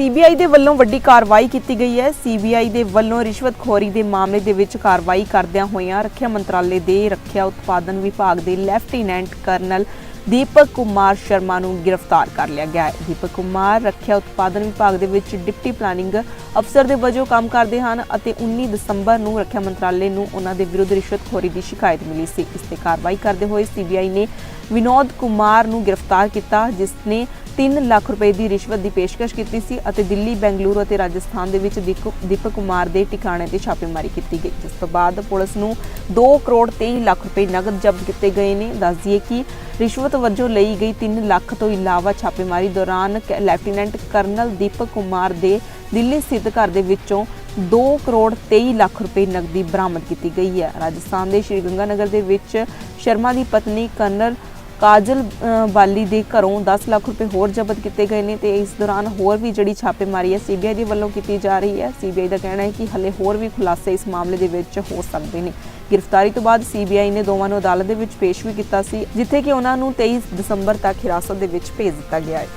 CBI ਦੇ ਵੱਲੋਂ ਵੱਡੀ ਕਾਰਵਾਈ ਕੀਤੀ ਗਈ ਹੈ। ਸੀਬੀਆਈ ਦੇ ਵੱਲੋਂ ਰਿਸ਼ਵਤਖੋਰੀ ਦੇ ਮਾਮਲੇ ਦੇ ਵਿੱਚ ਕਾਰਵਾਈ ਕਰਦਿਆਂ ਹੋਇਆਂ ਰੱਖਿਆ ਮੰਤਰਾਲੇ ਦੇ ਰੱਖਿਆ ਉਤਪਾਦਨ ਵਿਭਾਗ ਦੇ ਲੈਫਟੀਨੈਂਟ ਕਰਨਲ ਦੀਪਕ ਕੁਮਾਰ ਸ਼ਰਮਾ ਨੂੰ ਗ੍ਰਿਫਤਾਰ ਕਰ ਲਿਆ ਗਿਆ ਹੈ। ਦੀਪਕ ਕੁਮਾਰ ਰੱਖਿਆ ਉਤਪਾਦਨ ਵਿਭਾਗ ਦੇ ਵਿੱਚ ਡਿਪਟੀ ਪਲਾਨਿੰਗ ਅਫਸਰ ਦੇ ਵਜੋਂ ਕੰਮ ਕਰਦੇ ਹਨ ਅਤੇ 19 ਦਸੰਬਰ ਨੂੰ ਰੱਖਿਆ ਮੰਤਰਾਲੇ ਨੂੰ ਉਹਨਾਂ ਦੇ ਵਿਰੁੱਧ ਰਿਸ਼ਵਤਖੋਰੀ ਦੀ ਸ਼ਿਕਾਇਤ ਮਿਲੀ ਸੀ। ਇਸ ਤੇ ਕਾਰਵਾਈ ਕਰਦੇ ਹੋਏ ਸੀਬੀਆਈ ਨੇ ਵਿਨੋਦ ਕੁਮਾਰ ਨੂੰ ਗ੍ਰਿਫਤਾਰ ਕੀਤਾ, ਜਿਸ ਨੇ 3 ਲੱਖ ਰੁਪਏ ਦੀ ਰਿਸ਼ਵਤ ਦੀ ਪੇਸ਼ਕਸ਼ ਕੀਤੀ ਸੀ ਅਤੇ ਦਿੱਲੀ, ਬੈਂਗਲੁਰੂ ਅਤੇ ਰਾਜਸਥਾਨ ਦੇ ਵਿੱਚ ਦੀਪਕ ਕੁਮਾਰ ਦੇ ਟਿਕਾਣੇ ਤੇ ਛਾਪੇਮਾਰੀ ਕੀਤੀ ਗਈ। ਜਿਸ ਤੋਂ ਬਾਅਦ ਪੁਲਿਸ ਨੂੰ 2 ਕਰੋੜ 23 ਲੱਖ ਰੁਪਏ ਨਗਦ ਜ਼ਬਤ ਕੀਤੇ ਗਏ ਨੇ। ਦੱਸ ਦਈਏ ਕਿ ਰਿਸ਼ਵਤ ਵਜੋਂ ਲਈ ਗਈ 3 ਲੱਖ ਤੋਂ ਇਲਾਵਾ ਛਾਪੇਮਾਰੀ ਦੌਰਾਨ ਕ- ਲੈਫਟੀਨੈਂਟ ਕਰਨਲ ਦੀਪਕ ਕੁਮਾਰ ਦੇ ਦਿੱਲੀ ਸਥਿਤ ਘਰ ਦੇ ਵਿੱਚੋਂ 2 ਕਰੋੜ 23 ਲੱਖ ਰੁਪਏ ਨਕਦੀ ਬਰਾਮਦ ਕੀਤੀ ਗਈ ਹੈ। ਰਾਜਸਥਾਨ ਦੇ ਸ਼੍ਰੀ ਗੰਗਾਨਗਰ ਦੇ ਵਿੱਚ ਸ਼ਰਮਾ ਦੀ ਪਤਨੀ ਕਰਨਲ ਕਾਜਲ ਬਾਲੀ ਦੇ ਘਰੋਂ 10 ਲੱਖ ਰੁਪਏ ਹੋਰ ਜ਼ਬਤ ਕੀਤੇ ਗਏ ਨੇ ਤੇ ਇਸ ਦੌਰਾਨ ਹੋਰ ਵੀ ਜਿਹੜੀ ਛਾਪੇਮਾਰੀ ਹੈ ਸੀਬੀਆਈ ਦੇ ਵੱਲੋਂ ਕੀਤੀ ਜਾ ਰਹੀ ਹੈ। ਸੀਬੀਆਈ ਦਾ ਕਹਿਣਾ ਹੈ ਕਿ ਹਲੇ ਹੋਰ ਵੀ ਖੁਲਾਸੇ ਇਸ ਮਾਮਲੇ ਦੇ ਵਿੱਚ ਹੋ ਸਕਦੇ ਨੇ। ਗ੍ਰਿਫਤਾਰੀ ਤੋਂ ਬਾਅਦ ਸੀਬੀਆਈ ਨੇ ਦੋਵਾਂ ਨੂੰ ਅਦਾਲਤ ਦੇ ਵਿੱਚ ਪੇਸ਼ ਵੀ ਕੀਤਾ ਸੀ, ਜਿੱਥੇ ਕਿ ਉਹਨਾਂ ਨੂੰ 23 ਦਸੰਬਰ ਤੱਕ ਹਿਰਾਸਤ ਦੇ ਵਿੱਚ ਭੇਜ ਦਿੱਤਾ ਗਿਆ ਹੈ।